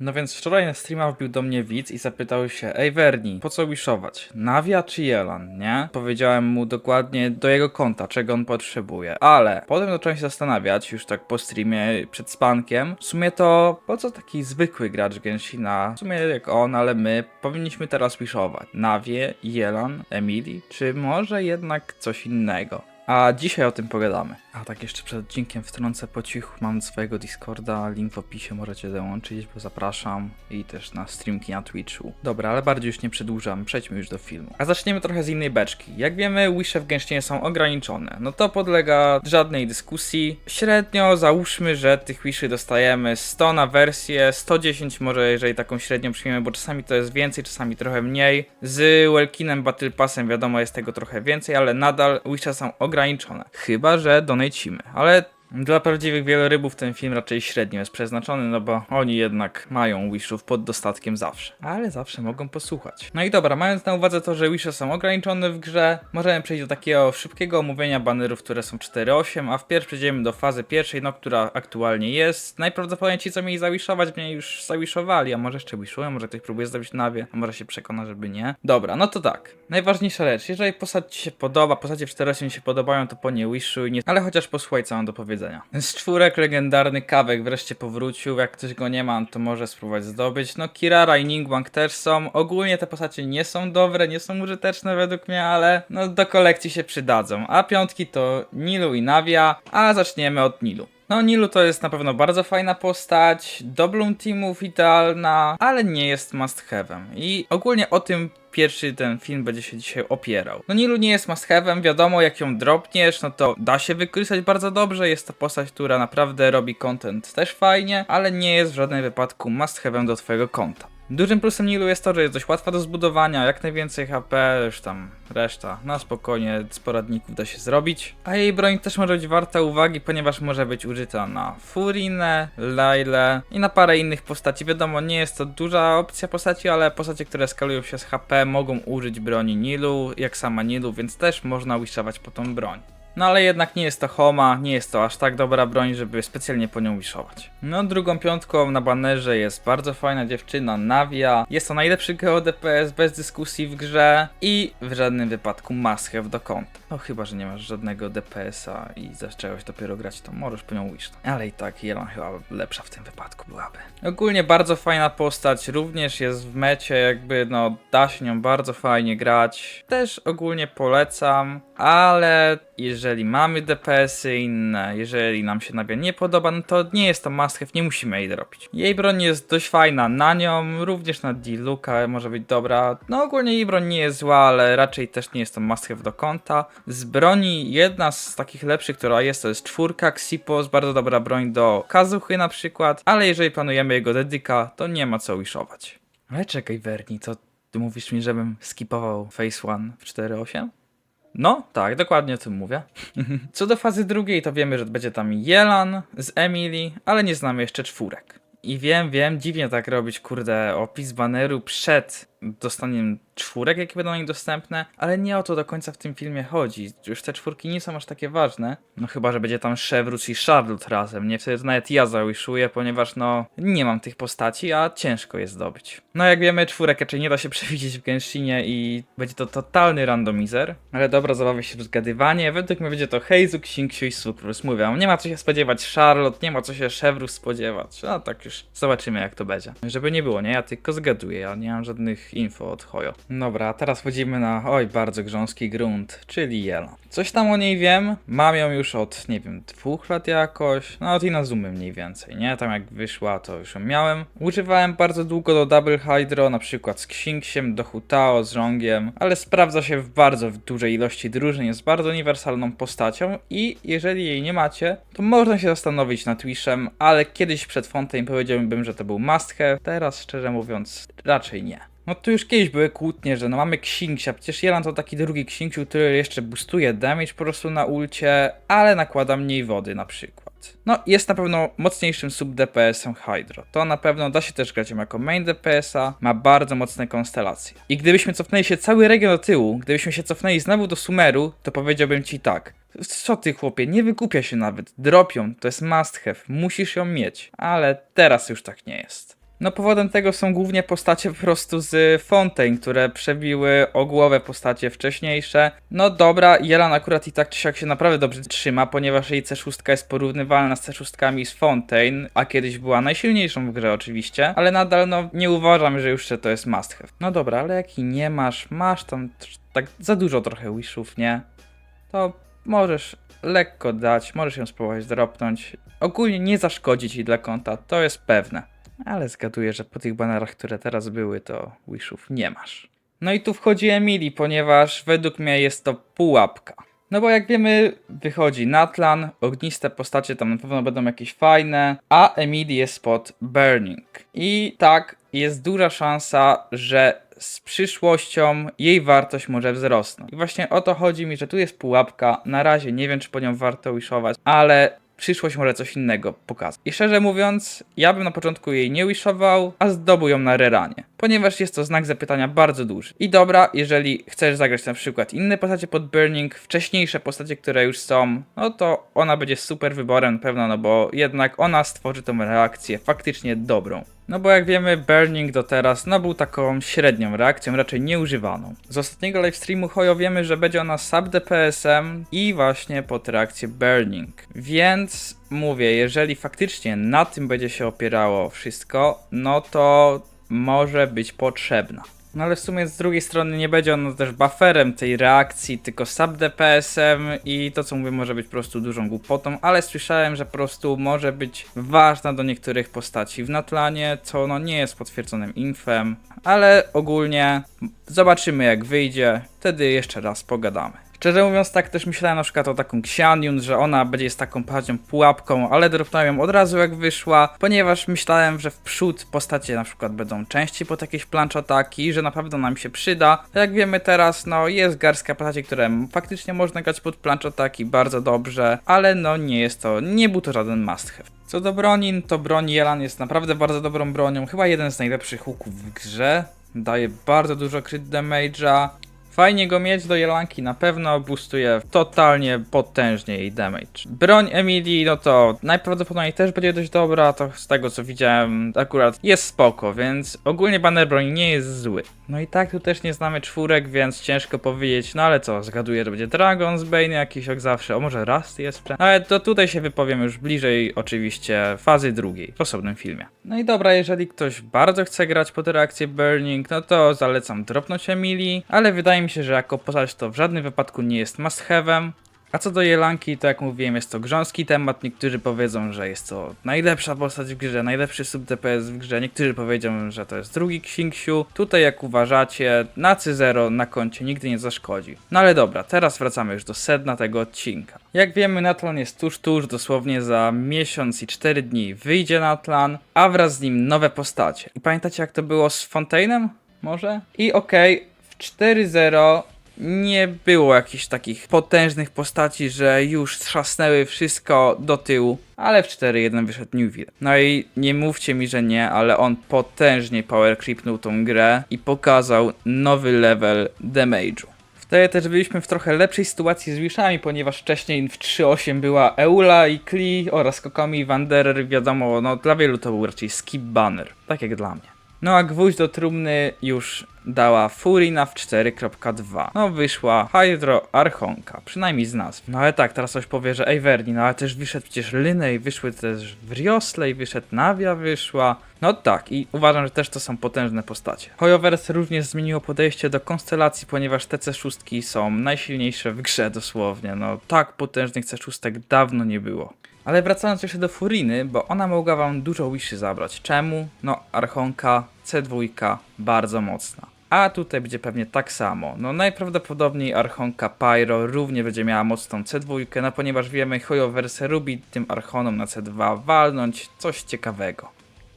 No więc wczoraj na streama wbił do mnie widz i zapytał się Ej Verni, po co wishować? Navia czy Jelan, nie? Powiedziałem mu dokładnie do jego konta, czego on potrzebuje. Ale potem zacząłem się zastanawiać, już tak po streamie, przed spankiem, w sumie to po co taki zwykły gracz Genshina, w sumie jak on, ale my, powinniśmy teraz wishować? Nawie, Jelan, Emily, czy może jednak coś innego? A dzisiaj o tym pogadamy. A tak jeszcze przed odcinkiem wtrącę po cichu, mam swojego Discorda, link w opisie możecie dołączyć, bo zapraszam i też na streamki na Twitchu. Dobra, ale bardziej już nie przedłużam, przejdźmy już do filmu. A zaczniemy trochę z innej beczki. Jak wiemy, wisze w Genshinie są ograniczone, no to podlega żadnej dyskusji. Średnio załóżmy, że tych wiszy dostajemy 100 na wersję, 110 może jeżeli taką średnią przyjmiemy, bo czasami to jest więcej, czasami trochę mniej. Z Welkinem Battle Passem wiadomo jest tego trochę więcej, ale nadal wisze są ograniczone. Chyba, że donajcimy. Ale dla prawdziwych wielorybów ten film raczej średnio jest przeznaczony, no bo oni jednak mają wishów pod dostatkiem zawsze. Ale zawsze mogą posłuchać. No i dobra, mając na uwadze to, że wishy są ograniczone w grze, możemy przejść do takiego szybkiego omówienia banerów, które są 4.8, a wpierw przejdziemy do fazy pierwszej, no która aktualnie jest. Najprawdopodobniej ci, co mieli zawiszować, mnie już zawishowali, a może jeszcze wishują, może ktoś próbuje zdobyć nawie, a może się przekona, żeby nie. Dobra, no to tak. Najważniejsza rzecz, jeżeli postać ci się podoba, postacie w 4.8 mi się podobają, to po nie wishuj, nie... ale chociaż posłuchaj co mam do powiedzenia. Z czwórek legendarny Kawek wreszcie powrócił, jak ktoś go nie ma, to może spróbować zdobyć. No Kirara i Ningguang też są, ogólnie te postacie nie są dobre, nie są użyteczne według mnie, ale no do kolekcji się przydadzą. A piątki to Nilu i Navia, a zaczniemy od Nilu. No, Nilu to jest na pewno bardzo fajna postać, do Bloom Teamów idealna, ale nie jest must have'em. I ogólnie o tym pierwszy ten film będzie się dzisiaj opierał. No Nilu nie jest must wiadomo jak ją dropniesz, no to da się wykorzystać bardzo dobrze, jest to postać, która naprawdę robi content też fajnie, ale nie jest w żadnym wypadku must do twojego konta. Dużym plusem Nilu jest to, że jest dość łatwa do zbudowania, jak najwięcej HP, już tam reszta, na spokojnie z poradników da się zrobić. A jej broń też może być warta uwagi, ponieważ może być użyta na Furinę, Lailę i na parę innych postaci. Wiadomo, nie jest to duża opcja postaci, ale postacie, które skalują się z HP mogą użyć broni Nilu, jak sama Nilu, więc też można wishować po tą broń. No ale jednak nie jest to Homa, nie jest to aż tak dobra broń, żeby specjalnie po nią wishować. No drugą piątką na banerze jest bardzo fajna dziewczyna Navia. Jest to najlepszy GO DPS bez dyskusji w grze i w żadnym wypadku must have do konta. No chyba, że nie masz żadnego DPS-a i zacząłeś dopiero grać, to możesz po nią wish. Ale i tak Jelan chyba lepsza w tym wypadku byłaby. Ogólnie bardzo fajna postać, również jest w mecie, jakby no da się nią bardzo fajnie grać. Też ogólnie polecam, ale jeżeli mamy DPS-y inne, jeżeli nam się Navia nie podoba, no to nie jest to must have, nie musimy jej robić. Jej broń jest dość fajna na nią, również na D-Luka może być dobra. No ogólnie jej broń nie jest zła, ale raczej też nie jest to must have do konta. Z broni jedna z takich lepszych, która jest, to jest czwórka Xipos, bardzo dobra broń do Kazuchy na przykład, ale jeżeli planujemy jego dedyka, to nie ma co wishować. Ale czekaj Verni, to ty mówisz mi, żebym skipował Phase 1 w 4.8? No, tak, dokładnie o tym mówię. Co do fazy drugiej, to wiemy, że będzie tam Jelan z Emily, ale nie znamy jeszcze czwórek. I wiem, wiem, dziwnie tak robić, kurde, opis baneru przed dostaniem czwórek, jakie będą dostępne, ale nie o to do końca w tym filmie chodzi. Już te czwórki nie są aż takie ważne. No chyba, że będzie tam Chevrolet i Charlotte razem. Nie wtedy to nawet ja zawiszuję, ponieważ no nie mam tych postaci, a ciężko je zdobyć. No jak wiemy, czwórek raczej nie da się przewidzieć w Genshinie i będzie to totalny randomizer. Ale dobra, zabawię się w zgadywanie. Według mnie będzie to Heizu, Xingxiu i Sukrus. Mówię, nie ma co się spodziewać Charlotte, nie ma co się Chevrolet spodziewać. No tak już zobaczymy jak to będzie. Żeby nie było, nie? Ja tylko zgaduję, ja nie mam żadnych info od Hojo. Dobra, teraz wchodzimy na, oj, bardzo grząski grunt, czyli Yellow. Coś tam o niej wiem, mam ją już od, nie wiem, dwóch lat jakoś, no od Inazumy mniej więcej, nie? Tam jak wyszła, to już ją miałem. Używałem bardzo długo do Double Hydro, na przykład z Xinxiem, do Hutao, z Rongiem, ale sprawdza się w bardzo w dużej ilości drużyn, jest bardzo uniwersalną postacią i jeżeli jej nie macie, to można się zastanowić nad Twishem, ale kiedyś przed Fontaine powiedziałbym, że to był must have, teraz szczerze mówiąc raczej nie. No tu już kiedyś były kłótnie, że no mamy Xingxia, przecież Jelan to taki drugi Xingxiu, który jeszcze boostuje damage po prostu na ulcie, ale nakłada mniej wody na przykład. No jest na pewno mocniejszym sub DPS-em Hydro. To na pewno da się też grać jako main DPS-a, ma bardzo mocne konstelacje. I gdybyśmy cofnęli się cały region do tyłu, gdybyśmy się cofnęli znowu do Sumeru, to powiedziałbym ci tak. Co ty chłopie, nie wykupia się nawet, dropią, to jest must have, musisz ją mieć. Ale teraz już tak nie jest. No powodem tego są głównie postacie po prostu z Fontaine, które przebiły o głowę postacie wcześniejsze. No dobra, Jelan akurat i tak czy siak się naprawdę dobrze trzyma, ponieważ jej C6 jest porównywalna z C6 z Fontaine, a kiedyś była najsilniejszą w grze oczywiście, ale nadal no nie uważam, że już to jest must have. No dobra, ale jaki nie masz, masz tam tak za dużo trochę wishów, nie? To możesz lekko dać, możesz ją spróbować dropnąć. Ogólnie nie zaszkodzi ci dla konta, to jest pewne. Ale zgaduję, że po tych banerach, które teraz były, to wishów nie masz. No i tu wchodzi Emily, ponieważ według mnie jest to pułapka. No bo jak wiemy, wychodzi Natlan, ogniste postacie tam na pewno będą jakieś fajne, a Emily jest pod Burning. I tak, jest duża szansa, że z przyszłością jej wartość może wzrosnąć. I właśnie o to chodzi mi, że tu jest pułapka. Na razie nie wiem, czy po nią warto wishować, ale przyszłość może coś innego pokazać. I szczerze mówiąc, ja bym na początku jej nie wishował, a zdobył ją na reranie, ponieważ jest to znak zapytania bardzo duży. I dobra, jeżeli chcesz zagrać na przykład inne postacie pod Burning, wcześniejsze postacie, które już są, no to ona będzie super wyborem na pewno, no bo jednak ona stworzy tą reakcję faktycznie dobrą. No bo jak wiemy, Burning do teraz no był taką średnią reakcją, raczej nieużywaną. Z ostatniego livestreamu Hojo wiemy, że będzie ona sub DPS-em i właśnie pod reakcję Burning. Więc mówię, jeżeli faktycznie na tym będzie się opierało wszystko, no to może być potrzebna. No ale w sumie z drugiej strony nie będzie ona też bufferem tej reakcji, tylko sub DPS-em i to co mówię może być po prostu dużą głupotą, ale słyszałem, że po prostu może być ważna do niektórych postaci w Natlanie, co no nie jest potwierdzonym infem, ale ogólnie zobaczymy jak wyjdzie, wtedy jeszcze raz pogadamy. Szczerze mówiąc, tak też myślałem na przykład o taką Xianyun, że ona będzie z taką bardziej pułapką, ale dropnąłem ją od razu jak wyszła, ponieważ myślałem, że w przód postacie na przykład będą częściej pod jakieś planch ataki, że na pewno nam się przyda. Jak wiemy teraz, no jest garstka postaci, które faktycznie można grać pod planch ataki bardzo dobrze, ale no nie jest to, nie był to żaden must have. Co do broni, to broń Jelan jest naprawdę bardzo dobrą bronią, chyba jeden z najlepszych łuków w grze. Daje bardzo dużo crit damage'a, Fajnie go mieć do Jelanki, na pewno boostuje totalnie potężnie jej damage. Broń Emilii, no to najprawdopodobniej też będzie dość dobra, to z tego co widziałem akurat jest spoko, więc ogólnie banner broni nie jest zły. No i tak tu też nie znamy czwórek, więc ciężko powiedzieć, no ale co, zgaduję, że będzie Dragon z Bane jakiś jak zawsze, o może Rust jest, ale to tutaj się wypowiem już bliżej oczywiście fazy drugiej w osobnym filmie. No i dobra, jeżeli ktoś bardzo chce grać pod reakcję Burning, no to zalecam dropnąć Emilii, ale wydaje mi się, że jako postać to w żadnym wypadku nie jest must have'em. A co do Jelanki, to jak mówiłem, jest to grząski temat. Niektórzy powiedzą, że jest to najlepsza postać w grze, najlepszy sub DPS w grze. Niektórzy powiedzą, że to jest drugi Xingqiu. Tutaj, jak uważacie, na C0 na koncie nigdy nie zaszkodzi. No ale dobra, teraz wracamy już do sedna tego odcinka. Jak wiemy, Natlan jest tuż, tuż, dosłownie za miesiąc i 4 dni wyjdzie Natlan, a wraz z nim nowe postacie. I pamiętacie, jak to było z Fontainem? Może? I okej, w 4-0 nie było jakichś takich potężnych postaci, że już trzasnęły wszystko do tyłu, ale w 4-1 wyszedł Newville. No i nie mówcie mi, że nie, ale on potężnie power tą grę i pokazał nowy level damage'u. Wtedy też byliśmy w trochę lepszej sytuacji z Wishami, ponieważ wcześniej w 3.8 była Eula i Klee oraz Kokomi i Wanderer, wiadomo, no dla wielu to był raczej skip banner, tak jak dla mnie. No a gwóźdź do trumny już dała Furina w 4.2. No wyszła Hydro Archonka, przynajmniej z nazw. No ale tak, teraz ktoś powie, że ej Verni, no ale też wyszedł przecież Lynej, wyszły też Vrioslej, wyszedł Navia, wyszła. No tak, i uważam, że też to są potężne postacie. Hoyoverse również zmieniło podejście do konstelacji, ponieważ te C6 są najsilniejsze w grze dosłownie. No tak potężnych C6 dawno nie było. Ale wracając jeszcze do Furiny, bo ona mogła wam dużo wishy zabrać. Czemu? No, Archonka, C2, bardzo mocna. A tutaj będzie pewnie tak samo. No najprawdopodobniej Archonka Pyro również będzie miała mocną C2, no ponieważ wiemy, Hoyoverse lubi tym Archonom na C2 walnąć coś ciekawego.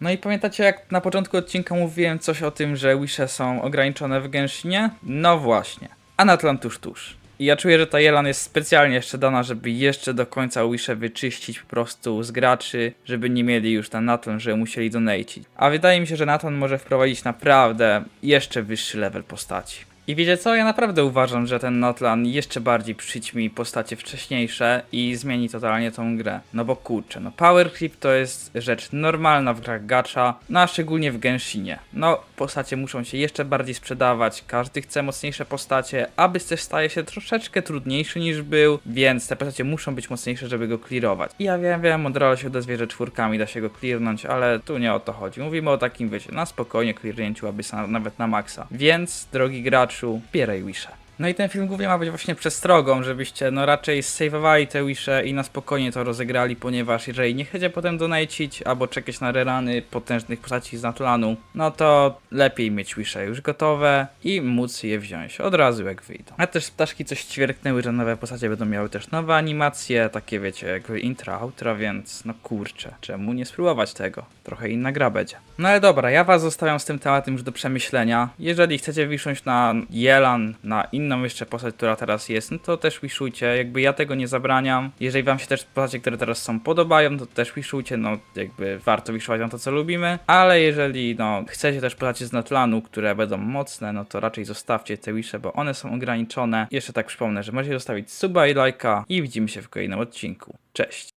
No i pamiętacie jak na początku odcinka mówiłem coś o tym, że wisze są ograniczone w Genshinie? No właśnie. A Natlan tuż tuż. I ja czuję, że ta Jelan jest specjalnie jeszcze dana, żeby jeszcze do końca Wisze wyczyścić po prostu z graczy, żeby nie mieli już na Natlan, że musieli donacić. A wydaje mi się, że Natlan może wprowadzić naprawdę jeszcze wyższy level postaci. I wiecie co? Ja naprawdę uważam, że ten Notlan jeszcze bardziej przyćmi postacie wcześniejsze i zmieni totalnie tą grę. No bo kurczę, no Power Creep to jest rzecz normalna w grach gacha, no a szczególnie w Genshinie. No, postacie muszą się jeszcze bardziej sprzedawać, każdy chce mocniejsze postacie, aby też staje się troszeczkę trudniejszy niż był, więc te postacie muszą być mocniejsze, żeby go clearować. I ja wiem, wiem, od razu się odezwie, że czwórkami da się go clearnąć, ale tu nie o to chodzi. Mówimy o takim, wiecie, na spokojnie clearnięciu, aby nawet na maksa. Więc, drogi graczu, bieraj. No i ten film głównie ma być właśnie przestrogą, żebyście no raczej sejwowali te wisze i na spokojnie to rozegrali, ponieważ jeżeli nie chcecie potem donajcić albo czekać na rerany potężnych postaci z Natlanu, no to lepiej mieć wisze już gotowe i móc je wziąć od razu jak wyjdą. A też ptaszki coś ćwierknęły, że nowe postacie będą miały też nowe animacje, takie wiecie, jakby intra, outra, więc no kurczę, czemu nie spróbować tego? Trochę inna gra będzie. No ale dobra, ja was zostawiam z tym tematem już do przemyślenia. Jeżeli chcecie wisząć na Jelan, na inną jeszcze postać, która teraz jest, no to też wiszujcie, jakby ja tego nie zabraniam. Jeżeli wam się też postacie, które teraz są podobają, to też wiszujcie, no jakby warto wiszować na to, co lubimy. Ale jeżeli no chcecie też postacie z Natlanu, które będą mocne, no to raczej zostawcie te wisze, bo one są ograniczone. Jeszcze tak przypomnę, że możecie zostawić suba i lajka i widzimy się w kolejnym odcinku. Cześć!